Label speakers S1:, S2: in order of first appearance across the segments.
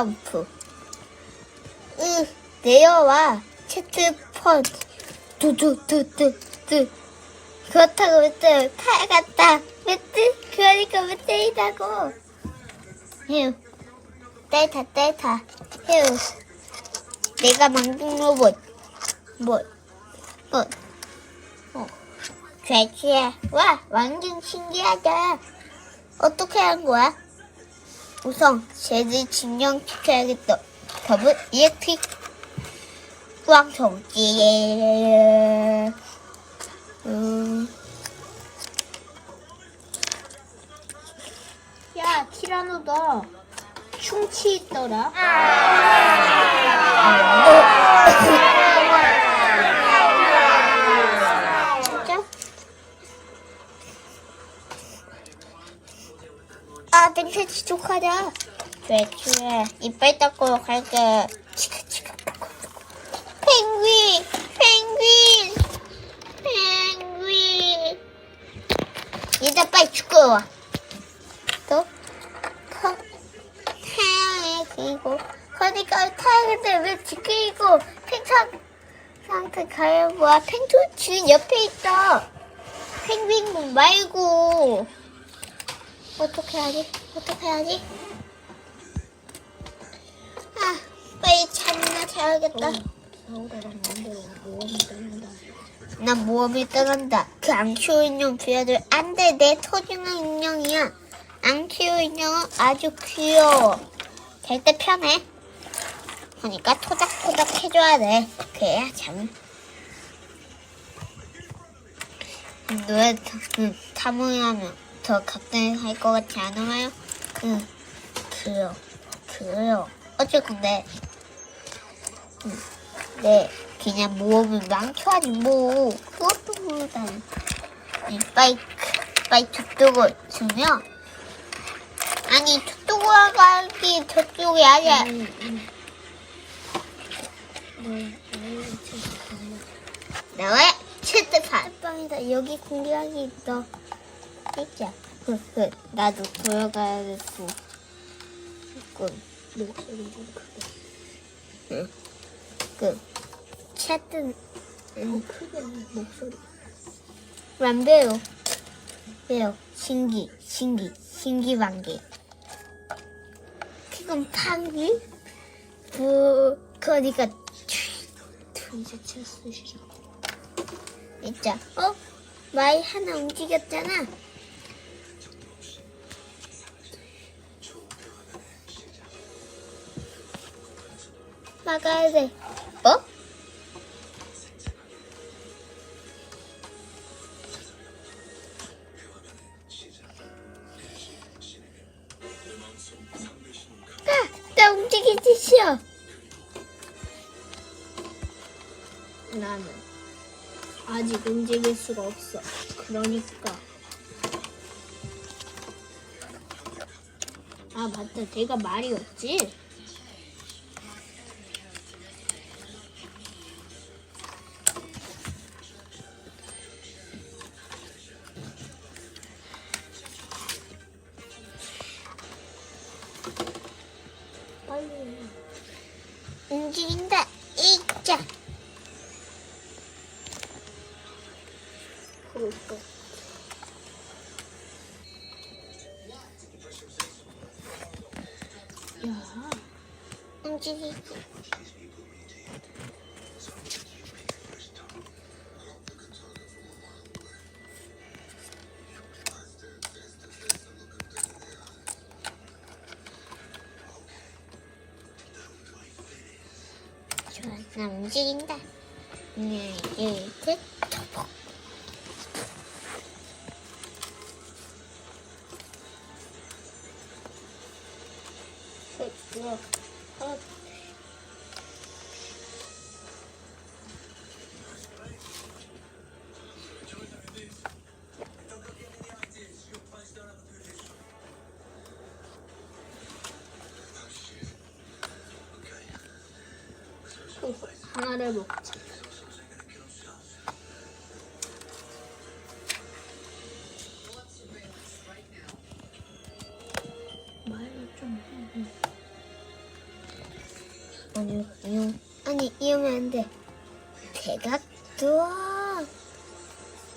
S1: 점프. 으, 내려와. 채트펀. 두두두두두. 그렇다고 왜칼 같다. 왜뜨? 그러니까 왜 때리다고. 휴. 떼타, 떼타. 휴. 내가 만든 로봇. 뭐, 뭐, 어. 죄지야. 와, 완전 신기하다. 어떻게 한 거야? 우선, 쟤를 진정시켜야겠다. 더블 이렉트릭 왕성지. 음,
S2: 야, 티라노다. 충치 있더라.
S1: 진짜? 아, 냄새 지독하다. 죄지야. 이빨 닦고 갈게. 펭귄! 펭귄! 펭귄! 얘들 빨리 죽고 와. 또? 커. 태양에 그리고 그러니까 태양인데 왜 지키고 팽창 상태 가려고 와 펭귄 지금 옆에 있다. 펭귄 말고 어떻게 하지? 어떻게 하지? 아 빨리 잠이나 자야겠다.
S2: 모험이 떠난다.
S1: 난 모험을 떠난다. 그안 키워 인형 비워도 안 돼. 내 소중한 인형이야. 안 키워 인형은 아주 귀여워. 될때 편해. 그러니까 토닥토닥 해줘야 돼. 그래야 잠. 노래 그, 타모하면 더갈것 같지 않아요? 응. 그래요. 그래요. 어쩔 건데. 응. 네, 그냥 모험을 많게 하지 뭐 그것도 모르다 이 바이크 바이크 두고 주면 아니 저쪽으로 가기 저쪽이 아니야 나와 채트판 빵이다 여기 공기하기 있어 진짜 흐흐 나도 보여가야겠고 군
S2: 목소리 좀 크게.
S1: 그 채트
S2: 어, 크게 목소리.
S1: 안 돼요. 왜요? 신기, 신기, 신기 반기. 지금 판기? 그, 그러니까,
S2: 이제 체스 시작.
S1: 진짜, 어? 마이 하나 움직였잖아. 막아야 돼. 어? 아, 나 움직이기 싫어.
S2: 나는 아직 움직일 수가 없어. 그러니까. 아 맞다. 내가 말이 없지.
S1: 움직인다. 이자.
S2: 그럴까? 야,
S1: 움직이기. 나 움직인다. 하나, 둘, 셋, 톡.
S2: 셋, 둘, 셋. 하나를 먹자. 말을 좀 해.
S1: 아니, 이용, 아니, 이용면 안 돼. 대각 도와.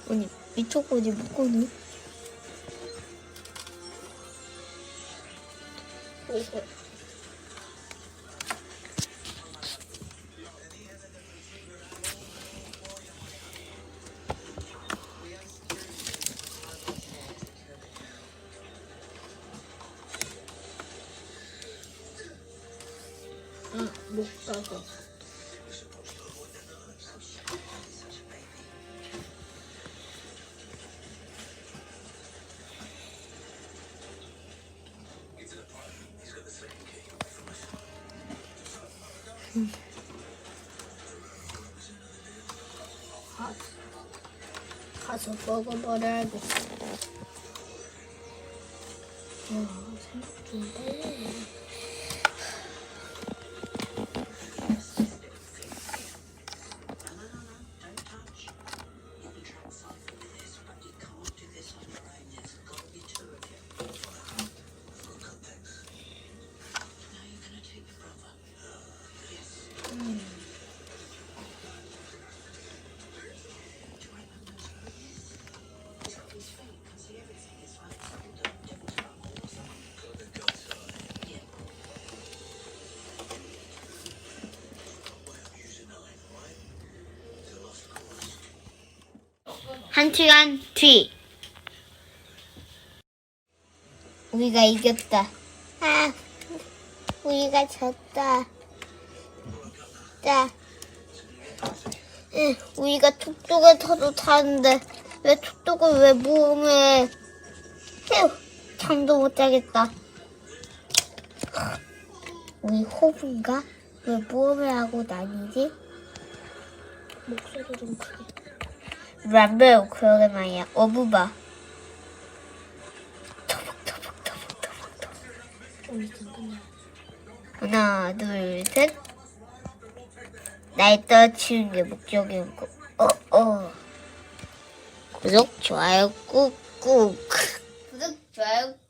S1: 아니, 미쳐고지 묶어놓.
S2: 이거. 못 가서. 가, 가서 먹어버려야겠어. 와, 생각 좀 빨리.
S1: 한 시간 뒤. 우리가 이겼다. 아, 우리가 졌다. 자, 응, 우리가 툭툭을 터도 타는데 왜 툭툭을 왜 모험해? 휴, 잠도 못 자겠다. 우리 호분가? 왜 모험을 하고 다니지?
S2: 목소리 좀 크게.
S1: 람벨 그러게 말이야. 어부바.
S2: 끝나.
S1: 하나, 둘, 셋. 날 떨치는 게 목적인 거. 어, 어. 구독, 좋아요, 꾹꾹. 구독, 좋아요.